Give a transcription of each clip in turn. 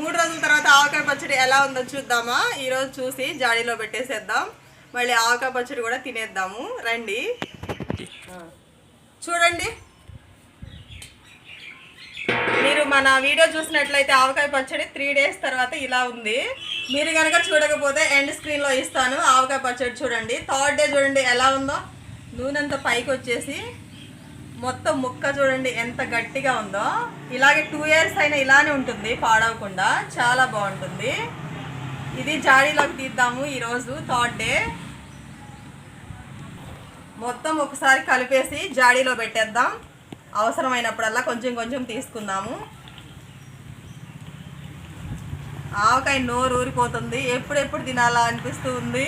మూడు రోజుల తర్వాత ఆవకాయ పచ్చడి ఎలా ఉందో చూద్దామా? ఈరోజు చూసి జాడీలో పెట్టేసేద్దాం. మళ్ళీ ఆవకాయ పచ్చడి కూడా తినేద్దాము. రండి. చూడండి. మీరు మన వీడియో చూసినట్లయితే ఆవకాయ పచ్చడి త్రీ డేస్ తర్వాత ఇలా ఉంది. మీరు కనుక చూడకపోతే ఎండ్ స్క్రీన్లో ఇస్తాను. ఆవకాయ పచ్చడి చూడండి. థర్డ్ డే చూడండి ఎలా ఉందో. నూనె పైకి వచ్చేసి మొత్తం ముక్క చూడండి ఎంత గట్టిగా ఉందో. ఇలాగే టూ ఇయర్స్ అయినా ఇలానే ఉంటుంది పాడవకుండా. చాలా బాగుంటుంది. ఇది జాడీలోకి తీద్దాము ఈరోజు థర్డ్ డే మొత్తం ఒకసారి కలిపేసి జాడీలో పెట్టేద్దాం. అవసరమైనప్పుడల్లా కొంచెం కొంచెం తీసుకుందాము. ఆవకాయ నోరు ఊరిపోతుంది ఎప్పుడెప్పుడు తినాలా అనిపిస్తూ ఉంది.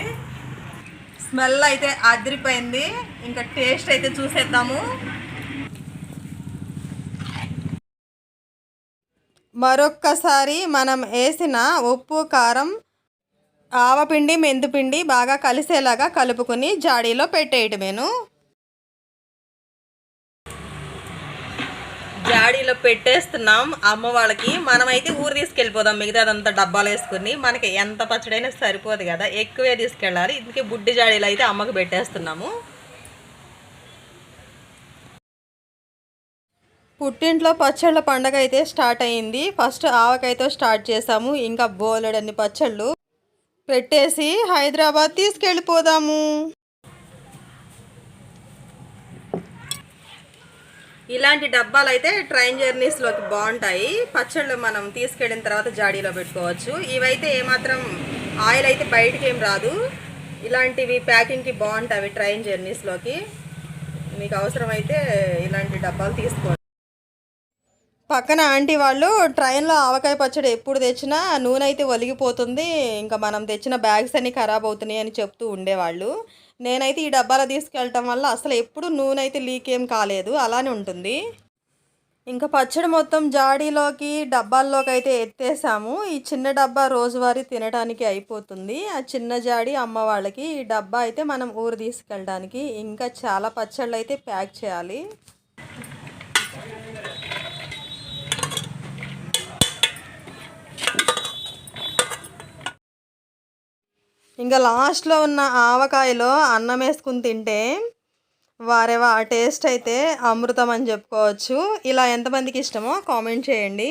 స్మెల్ అయితే అదిరిపోయింది. ఇంకా టేస్ట్ అయితే చూసేద్దాము. మరొక్కసారి మనం వేసిన ఉప్పు కారం ఆవపిండి మెంతుపిండి బాగా కలిసేలాగా కలుపుకొని జాడీలో పెట్టేయటమేను. జాడీలో పెట్టేస్తున్నాం అమ్మ వాళ్ళకి. మనమైతే ఊరు తీసుకెళ్ళిపోదాం. మిగతా అదంతా డబ్బాలు వేసుకుని మనకి ఎంత పచ్చడైనా సరిపోదు కదా. ఎక్కువే తీసుకెళ్ళాలి. ఇందుకే బుడ్డి జాడీలో అయితే అమ్మకు పెట్టేస్తున్నాము. పుట్టింట్లో పచ్చళ్ళ పండగ అయితే స్టార్ట్ అయింది. ఫస్ట్ ఆవకాయతో స్టార్ట్ చేసాము. ఇంకా బోలెడన్ని పచ్చళ్ళు పెట్టేసి హైదరాబాద్ తీసుకెళ్ళిపోదాము. ఇలాంటి డబ్బాలు అయితే ట్రైన్ జర్నీస్లోకి బాగుంటాయి. పచ్చళ్ళు మనం తీసుకెళ్ళిన తర్వాత జాడీలో పెట్టుకోవచ్చు. ఇవైతే ఏమాత్రం ఆయిల్ అయితే బయటికి ఏం రాదు. ఇలాంటివి ప్యాకింగ్కి బాగుంటాయి ట్రైన్ జర్నీస్లోకి మీకు అవసరమైతే ఇలాంటి డబ్బాలు తీసుకోండి. పక్కన ఆంటీ వాళ్ళు ట్రైన్లో ఆవకాయ పచ్చడి ఎప్పుడు తెచ్చినా నూనె అయితే ఒలిగిపోతుంది. ఇంకా మనం తెచ్చిన బ్యాగ్స్ అన్నీ ఖరాబ్ అవుతున్నాయి అని చెప్తూ ఉండేవాళ్ళు. నేనైతే ఈ డబ్బాలో తీసుకెళ్ళటం వల్ల అసలు ఎప్పుడు నూనె అయితే లీక్ ఏం కాలేదు. అలానే ఉంటుంది. ఇంకా పచ్చడి మొత్తం జాడీలోకి డబ్బాల్లోకి అయితే ఎత్తేసాము. ఈ చిన్న డబ్బా రోజువారీ తినడానికి అయిపోతుంది. ఆ చిన్న జాడి అమ్మ వాళ్ళకి ఈ డబ్బా అయితే మనం ఊరు తీసుకెళ్ళడానికి ఇంకా చాలా పచ్చళ్ళు అయితే ప్యాక్ చేయాలి. ఇంకా లాస్ట్లో ఉన్న ఆవకాయలో అన్నం వేసుకుని తింటే వారేవా ఆ టేస్ట్ అయితే అమృతం అని చెప్పుకోవచ్చు. ఇలా ఎంతమందికి ఇష్టమో కామెంట్ చేయండి.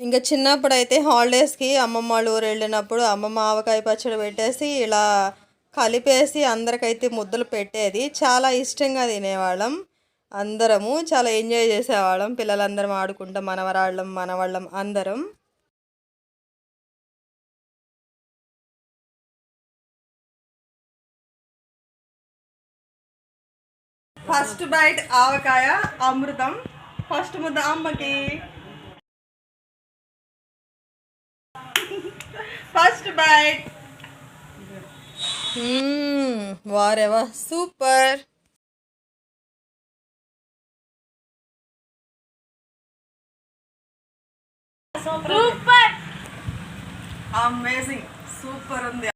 ఇంకా చిన్నప్పుడు అయితే హాలిడేస్కి అమ్మమ్మ వాళ్ళ ఊరు వెళ్ళినప్పుడు అమ్మమ్మ ఆవకాయ పచ్చడి పెట్టేసి ఇలా కలిపేసి అందరికైతే ముద్దలు పెట్టేది. చాలా ఇష్టంగా తినేవాళ్ళం. అందరము చాలా ఎంజాయ్ చేసేవాళ్ళం. పిల్లలందరం ఆడుకుంటాం మనవరాళ్ళం మనవాళ్ళం అందరం. ఫస్ట్ బైట్ ఆవకాయ అమృతం. ఫస్ట్ ముద్ద అమ్మకి. First bite. వారేవా super. Super. Amazing super ఉంది.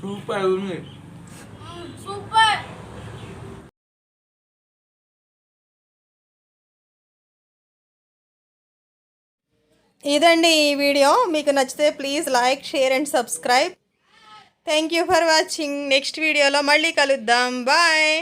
సూపర్ ఉంది సూపర్ ఇదండి ఈ వీడియో. మీకు నచ్చితే please like share and subscribe thank you for watching next వీడియోలో మళ్ళీ కలుద్దాం. బాయ్